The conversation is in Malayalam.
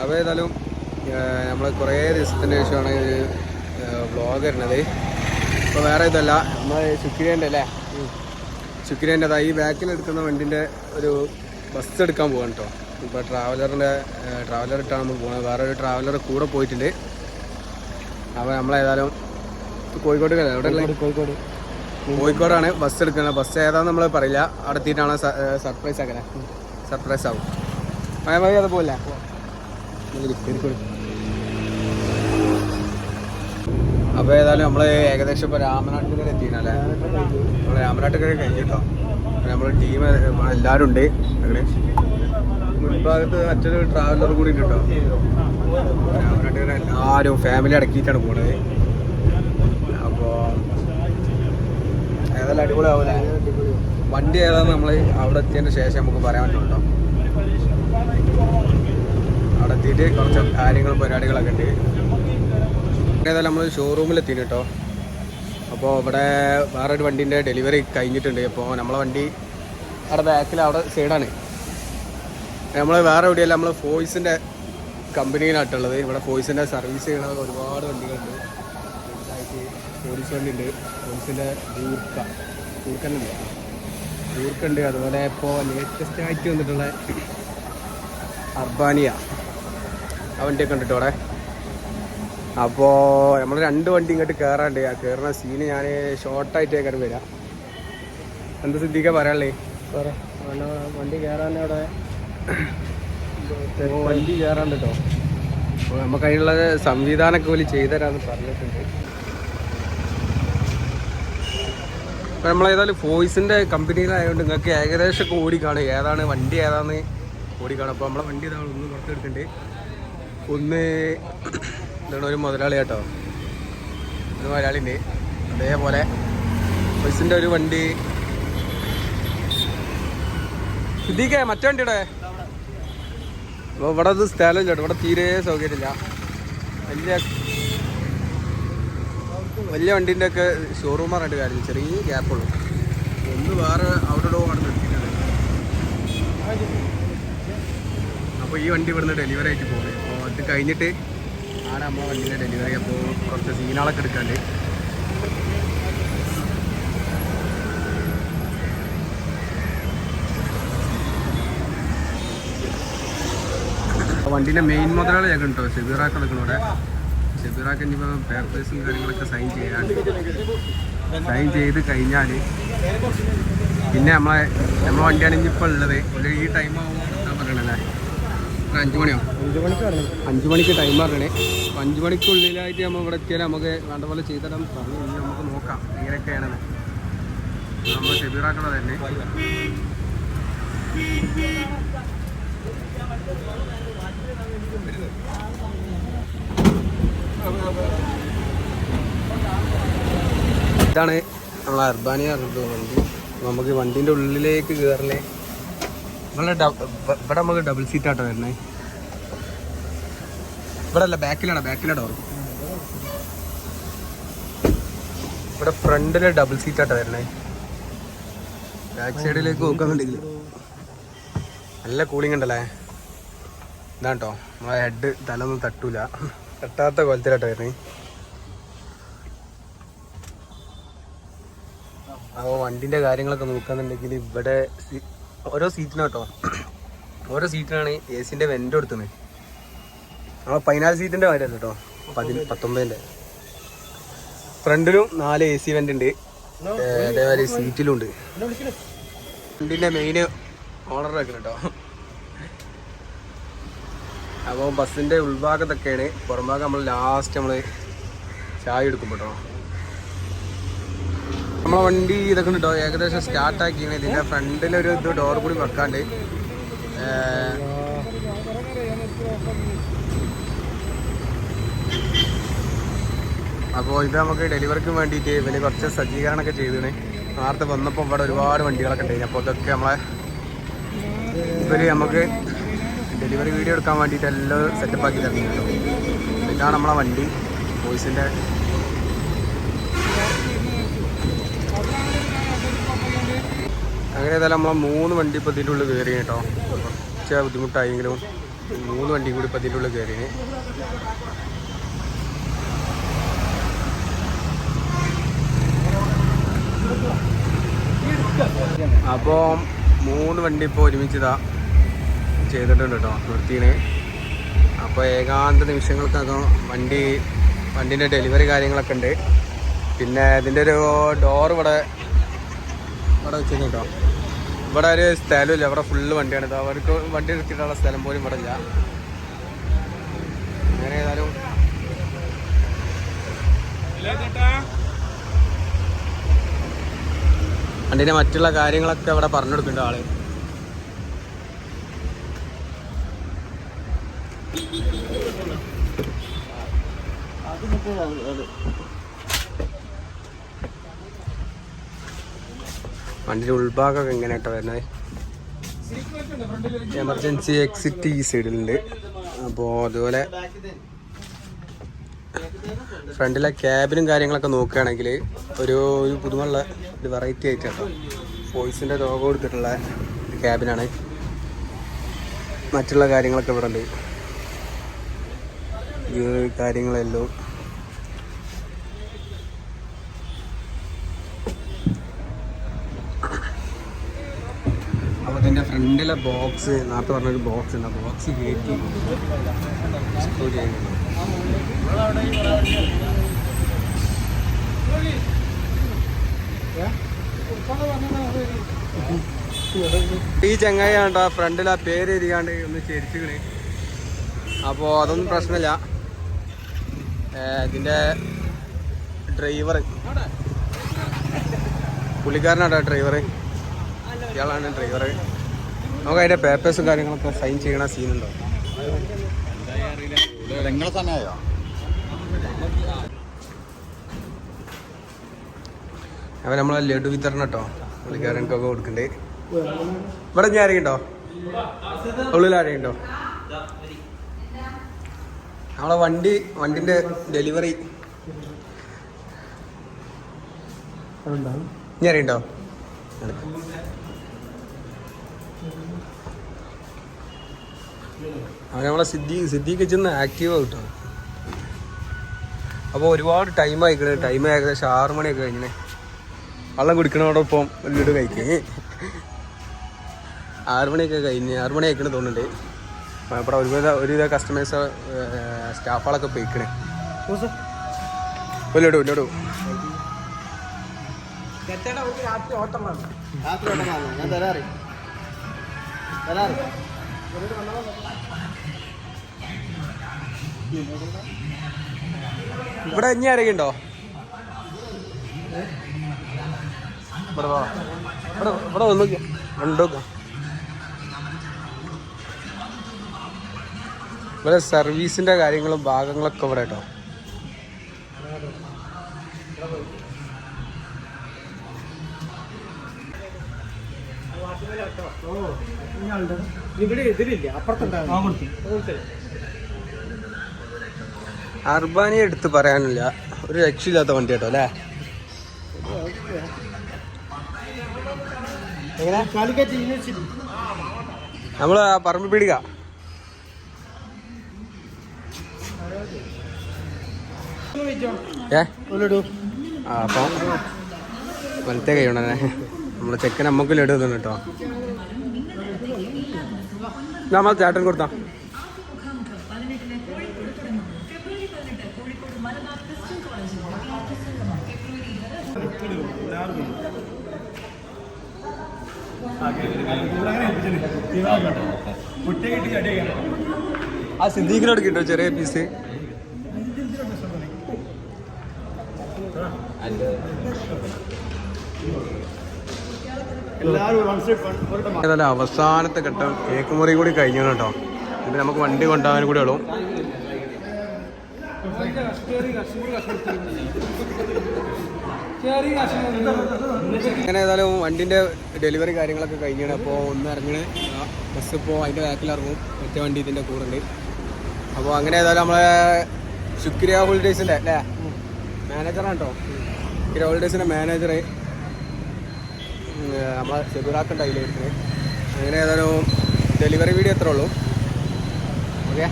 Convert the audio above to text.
അപ്പോൾ ഏതായാലും നമ്മൾ കുറേ ദിവസത്തിന് ശേഷമാണ് ഒരു വ്ളോഗ് വരുന്നത് ഇപ്പോൾ വേറെ ഇതല്ല നമ്മൾ ശുക്രിയന്റെ അല്ലേ? ശുക്രിയന്റെ ഈ ബാക്കിൽ എടുക്കുന്ന വണ്ടിന്റെ ഒരു ബസ് എടുക്കാൻ പോകാൻ കേട്ടോ ഇപ്പോൾ ട്രാവലറിന്റെ ട്രാവലർ ഇട്ടാണ് നമ്മൾ പോകുന്നത് വേറെ ഒരു ട്രാവലർ കൂടെ പോയിട്ടുണ്ട്. അപ്പോൾ നമ്മളേതായാലും കോഴിക്കോട് എവിടെ അവിടെ കോഴിക്കോട് കോഴിക്കോടാണ് ബസ് എടുക്കുന്നത്. ബസ് ഏതാന്ന് നമ്മൾ പറയില്ല. അവിടെ എത്തിയിട്ടാണ് സർപ്രൈസ് ആക്കണേ. സർപ്രൈസ് ആവും. അത് പോലെ അപ്പോൾ ഏതായാലും നമ്മൾ ഏകദേശം ഇപ്പോൾ രാമനാട്ടുകര എത്തിക്കണല്ലേ നമ്മൾ രാമനാട്ടുകര കഴിഞ്ഞിട്ടോ? നമ്മുടെ ടീം എല്ലാവരും ഉണ്ട്. അങ്ങനെ മുൻഭാഗത്ത് മറ്റൊരു ട്രാവലർ കൂടി ഉണ്ട് രാമനാട്ടുകര എല്ലാവരും ഫാമിലി അടക്കിയിട്ടാണ് പോണത്. അപ്പോൾ ഏതായാലും അടിപൊളിയാവൂലേ? വണ്ടി ഏതാന്ന് നമ്മൾ അവിടെ എത്തിയതിന് ശേഷം നമുക്ക് പറയാൻ പറ്റുള്ളൂ അവിടെ എത്തിയിട്ട് കുറച്ച് കാര്യങ്ങളും പരിപാടികളൊക്കെ ഉണ്ട്. ഏതായാലും നമ്മൾ ഷോറൂമിൽ എത്തി കേട്ടോ അപ്പോൾ ഇവിടെ ഒരു വണ്ടീന്റെ ഡെലിവറി കഴിഞ്ഞിട്ടുണ്ട്. അപ്പോൾ നമ്മളെ വണ്ടി അവിടെ ബാക്കിൽ അവിടെ സൈഡാണ് നമ്മൾ വേറെ എവിടെയല്ല നമ്മൾ ഫോയ്സിന്റെ കമ്പനിയിലായിട്ടുള്ളത് ഇവിടെ ഫോയ്സിന്റെ സർവീസ് ചെയ്യണ ഒരുപാട് വണ്ടികളുണ്ട്. പോലീസ് വണ്ടി ഉണ്ട് പോലീസിന്റെ ദൂർക്ക ദൂർക്കന്നുണ്ട് ദൂർക്കുണ്ട് അതുപോലെ ഇപ്പോൾ ലേറ്റസ്റ്റ് ആയിട്ട് വന്നിട്ടുള്ള അർബാനിയ ആ വണ്ടിയൊക്കെ ഉണ്ട് അവിടെ അപ്പോൾ നമ്മൾ രണ്ട് വണ്ടി ഇങ്ങോട്ട് കയറാണ്ട് ആ കയറുന്ന സീന് ഞാൻ ഷോർട്ടായിട്ട് കയറി വരാം. എന്താ സിദ്ധിക്ക പറയാനുള്ളേ? വണ്ടി കയറാൻ അവിടെ വണ്ടി കയറാണ്ട് കേട്ടോ അപ്പോൾ നമുക്ക് അതിനുള്ള സംവിധാനമൊക്കെ പോലും ചെയ്തുതരാമെന്ന് പറഞ്ഞിട്ടുണ്ട്. അപ്പോൾ നമ്മളേതായാലും ഫോയ്സിന്റെ കമ്പനിയിലായതുകൊണ്ട് നിങ്ങൾക്ക് ഏകദേശം ഒക്കെ ഓടിക്കാണും ഏതാണ് വണ്ടി ഏതാണെന്ന് ഓടിക്കാണ് അപ്പോൾ നമ്മളെ വണ്ടി ഏതാണ് ഒന്ന് പുറത്തെടുക്കുന്നുണ്ട് ഒന്ന് എന്താണ് ഒരു മുതലാളി കേട്ടോ ഒരു മുതലാളിന്റെ അതേപോലെ ബസ്സിന്റെ ഒരു വണ്ടി. സിദ്ദീഖേ മറ്റേ വണ്ടിയുടെ? അപ്പോൾ ഇവിടെ അത് സ്ഥലം ചേട്ടോ ഇവിടെ തീരെ സൗകര്യമില്ല. വലിയ വലിയ വണ്ടീന്റെ ഒക്കെ ഷോറൂം പറഞ്ഞിട്ട് കാര്യമില്ല. ചെറിയ ഗ്യാപ്പുള്ളൂ ഒന്ന് വേറെ അവിടെ ആണ് നിർത്തിയിട്ടുണ്ട് അപ്പോൾ ഈ വണ്ടി ഇവിടുന്ന് ഡെലിവറി ആയിട്ട് പോകുന്നത് അത് കഴിഞ്ഞിട്ട് ആണ് നമ്മൾ വണ്ടിയിൽ ഡെലിവറി അപ്പോൾ കുറച്ച് സീനാളൊക്കെ എടുക്കാണ്ട്. വണ്ടീന്റെ മെയിൻ മുതലാളി ഞങ്ങൾ കേട്ടോ. ഷെബീറാക്ക് നിൽക്കണം ഇവിടെ. ഷെബീറാക്ക് ഇനിയിപ്പോൾ പേപ്പേഴ്സും കാര്യങ്ങളൊക്കെ സൈൻ ചെയ്യാണ്ട്. സൈൻ ചെയ്ത് കഴിഞ്ഞാൽ പിന്നെ നമ്മളെ നമ്മളെ വണ്ടിയാണ് ഇനിയിപ്പോൾ ഉള്ളത്. ഈ ടൈം ആകുമ്പോൾ പറയണല്ലേ അഞ്ച് മണിയോ? അഞ്ച് മണിക്ക് അഞ്ച് മണിക്ക് ടൈം പറഞ്ഞേ അപ്പം അഞ്ച് മണിക്കുള്ളിലായിട്ട് നമ്മൾ ഇവിടെ എത്തിയാൽ നമുക്ക് വേണ്ട പോലെ പറഞ്ഞു. ഇനി നമുക്ക് നോക്കാം എങ്ങനെയൊക്കെയാണെന്ന്. നമ്മൾ ഷെബീറാക്കണത് തന്നെ. ഇതാണ് നമ്മളെ അർബാനിയ വണ്ടി. നമുക്ക് വണ്ടീന്റെ ഉള്ളിലേക്ക് കയറലേ ഇവിടെ ഇവിടെ നമുക്ക് ഡബിൾ സീറ്റ് ആട്ടോ വരുന്നേ. ഇവിടെ അല്ല ബാക്കിലാണ് ബാക്കിലെ ഡോർ ഇവിടെ ഫ്രണ്ടിൽ ഡബിൾ സീറ്റ് ആട്ടോ വരണേ ബാക്ക് സൈഡിലേക്ക് നോക്കുന്നുണ്ടെങ്കിൽ നല്ല കൂളിംഗ് ഉണ്ടല്ലേ? ഇതാട്ടോ നമ്മളെ ഹെഡ് തലൊന്നും തട്ടൂല. തട്ടാത്ത കൊലത്തിലാട്ടോ വരണേ അപ്പോൾ വണ്ടിന്റെ കാര്യങ്ങളൊക്കെ നോക്കുകയാണെന്നുണ്ടെങ്കിൽ ഇവിടെ സീ- സീറ്റിനും കേട്ടോ ഓരോ സീറ്റിനാണ് എ സിന്റെ വെന്റ് കൊടുത്തത്. നമ്മളെ പതിനാല് സീറ്റിന്റെ കാര്യമല്ല കേട്ടോ പതി പത്തൊമ്പതിന്റെ ഫ്രണ്ടിലും നാല് എ സി വെന്റ് ഉണ്ട്. അതേപോലെ സീറ്റിലും ഉണ്ട് വണ്ടിന്റെ മെയിൻ ഓണർ വെക്കണം കേട്ടോ അപ്പോൾ ബസ്സിന്റെ ഉൾഭാഗത്തൊക്കെയാണ്. പുറംഭാഗം നമ്മൾ ലാസ്റ്റ് നമ്മൾ ചായ എടുക്കും കേട്ടോ നമ്മളെ വണ്ടി ഇതൊക്കെ ഉണ്ടോ. ഏകദേശം സ്റ്റാർട്ട് ആക്കി. ഇതിന്റെ ഫ്രണ്ടിലൊരു ഇത് ഡോർ കൂടി വെക്കാണ്ട്. അപ്പോൾ ഇത് നമുക്ക് ഡെലിവറിക്ക് വേണ്ടിയിട്ട് ഇവർ കുറച്ച് സജ്ജീകരണമൊക്കെ ചെയ്തിന്. നേരത്തെ വന്നപ്പോൾ ഇവിടെ ഒരുപാട് വണ്ടികളൊക്കെ ഉണ്ടായിരുന്നു അപ്പോൾ ഇതൊക്കെ നമ്മളെ ഇവർ നമുക്ക് ഡെലിവറി വീഡിയോ എടുക്കാൻ വേണ്ടിയിട്ട് എല്ലാം സെറ്റപ്പ് ആക്കി തരുന്നുണ്ട് ഇതാണ് നമ്മളെ വണ്ടി. ബോയ്സിന്റെ അങ്ങനെ ഏതായാലും നമ്മളെ മൂന്ന് വണ്ടി ഇപ്പോൾ ഇതിന്റെ ഉള്ളിൽ കയറി കേട്ടോ. കുറച്ച് ബുദ്ധിമുട്ടായെങ്കിലും മൂന്ന് വണ്ടി കൂടി ഇപ്പം ഇതിന്റെ ഉള്ളിൽ അപ്പോൾ മൂന്ന് വണ്ടി ഇപ്പോൾ ഒരുമിച്ചിതാ ചെയ്തിട്ടുണ്ട് കേട്ടോ നിർത്തിന് അപ്പോൾ ഏകാന്ത നിമിഷങ്ങൾക്കകം വണ്ടി വണ്ടീന്റെ ഡെലിവറി കാര്യങ്ങളൊക്കെ ഉണ്ട്. പിന്നെ ഇതിന്റെ ഒരു ഡോർ ഇവിടെ ഇവിടെ വെച്ചിരുന്നു കേട്ടോ. ഇവിടെ ഒരു സ്ഥലമില്ല ഇവിടെ ഫുള്ള് വണ്ടിയാണ് ഇത് അവർക്ക് വണ്ടി എടുത്തിട്ടുള്ള സ്ഥലം പോലും ഇവിടെ ഇല്ല. അങ്ങനെ ഏതായാലും വണ്ടീന്റെ മറ്റുള്ള കാര്യങ്ങളൊക്കെ ഇവിടെ പറഞ്ഞു കൊടുക്കുന്നുണ്ട് ആൾ. വണ്ടിയുടെ ഉൾഭാഗമൊക്കെ എങ്ങനെയാട്ടോ വരുന്നത്? എമർജൻസി എക്സിറ്റ് ഈ സൈഡിലുണ്ട് അപ്പോൾ അതുപോലെ ഫ്രണ്ടിലെ ക്യാബിനും കാര്യങ്ങളൊക്കെ നോക്കുകയാണെങ്കിൽ ഒരു ഒരു പുതുമുള്ള ഒരു വെറൈറ്റി ആയിട്ടാണ് ഫോയ്സിന്റെ രോഗം കൊടുത്തിട്ടുള്ള ക്യാബിനാണ് മറ്റുള്ള കാര്യങ്ങളൊക്കെ ഇവിടെ ഉണ്ട്. കാര്യങ്ങളെല്ലാം അപ്പോൾ ഫ്രണ്ടിലെ ബോക്സ് നേരത്തെ പറഞ്ഞൊരു ബോക്സ് ഉണ്ട്. ആ ബോക്സ് കയറ്റി എക്സ്പ്ലോർ ചെയ്യുന്നുണ്ട് ഈ ചങ്ങായി കണ്ടോ ഫ്രണ്ടിൽ ആ പേര് എഴുതിയാണ്ട് ഒന്ന് ചരിച്ചുകളി അപ്പോൾ അതൊന്നും പ്രശ്നമില്ല. ഇതിന്റെ ഡ്രൈവർ പുള്ളിക്കാരനാട്ടോ ഡ്രൈവർ ഇയാളാണ് ഡ്രൈവർ നമുക്ക് അതിന്റെ പേപ്പേഴ്സും കാര്യങ്ങളൊക്കെ സൈൻ ചെയ്യണ സീനുണ്ടോ നിങ്ങളെ സമയമായോ അവൻ നമ്മളെ ലഡു വിതരണം കേട്ടോ പുള്ളിക്കാരൻകൊക്കെ കൊടുക്കണ്ടേ. ഇവിടെ ഞാൻ ആരെയുണ്ടോ ഉള്ളിൽ ആരെയുണ്ടോ നമ്മളെ വണ്ടി വണ്ടിന്റെ ഡെലിവറി ഇനി അറിയണ്ടോ അവൻ നമ്മളെ സിദ്ധി സിദ്ദീഖ് ചെന്ന് ആക്റ്റീവ് കിട്ടും അപ്പോൾ ഒരുപാട് ടൈം ആയിക്കണേ. ടൈം ഏകദേശം ആറ് മണിയൊക്കെ കഴിഞ്ഞേ വെള്ളം കുടിക്കണോടൊപ്പം വലിയൊരു കഴിക്കേ ആറുമണിയൊക്കെ കഴിഞ്ഞ് ആറുമണി ആയിക്കണ തോന്നുന്നുണ്ട്. ഇവിടെ ഒരുവിധ ഒരുവിധ കസ്റ്റമേഴ്സ് സ്റ്റാഫുകളൊക്കെ പോയിക്കണേ. ഒരു ലഡു ലഡു രാത്രി ഓട്ടം ഞാൻ തരാറി. തരാറി. ഇവിടെ ഇനി ആരെങ്കിലും ഉണ്ടോ? ഇവിടെ. ഇവിടെ ഇവിടെ വന്നു ഇവിടെ സർവീസിന്റെ കാര്യങ്ങളും ഭാഗങ്ങളൊക്കെ ഇവിടെ കേട്ടോ. ഇവിടെ എതിരില്ല അപ്പുറത്തുണ്ടാകും അർബാനി എടുത്ത് പറയാനില്ല. ഒരു രക്ഷയില്ലാത്ത വണ്ടി കേട്ടോ അല്ലേ? നമ്മൾ ആ പറമ്പ് പിടിക. ഏ? അപ്പം വലത്തെ കൈ ഉണ്ടേ നമ്മളെ ചെക്കൻ നമുക്ക് ലഡു തന്നെ കേട്ടോ. നമ്മൾ ചേട്ടൻ കൊടുത്താ. ആ സിദ്ദീഖിനോട് കിട്ടോ ചെറിയ പീസ് ഏതായാലും അവസാനത്തെ ഘട്ടം കേക്ക് മുറി കൂടി കഴിഞ്ഞു കേട്ടോ. ഇത് നമുക്ക് വണ്ടി കൊണ്ടുപോകാൻ കൂടി ഉള്ളൂ. അങ്ങനെ ഏതായാലും വണ്ടിന്റെ ഡെലിവറി കാര്യങ്ങളൊക്കെ കഴിഞ്ഞാണ്. അപ്പോൾ ഒന്ന് ഇറങ്ങണേ. ബസ് ഇപ്പോൾ അതിന്റെ ബാക്കിൽ ഇറങ്ങും. മറ്റേ വണ്ടി ഇതിന്റെ കൂടെ ഉണ്ട്. അപ്പോൾ അങ്ങനെ ഏതായാലും നമ്മളെ ശുക്രിയ ഹോളിഡേയ്സിന്റെ അല്ലേ? മാനേജറാണ് കേട്ടോ. ശുക്രിയ ഹോളിഡേയ്സിന്റെ മാനേജർ ഷെബിറാക്കുണ്ട് അതിലായിരുന്നു അങ്ങനെ ഏതായാലും ഡെലിവറി വീഡിയോ എത്ര ഉള്ളൂ. ഓക്കെ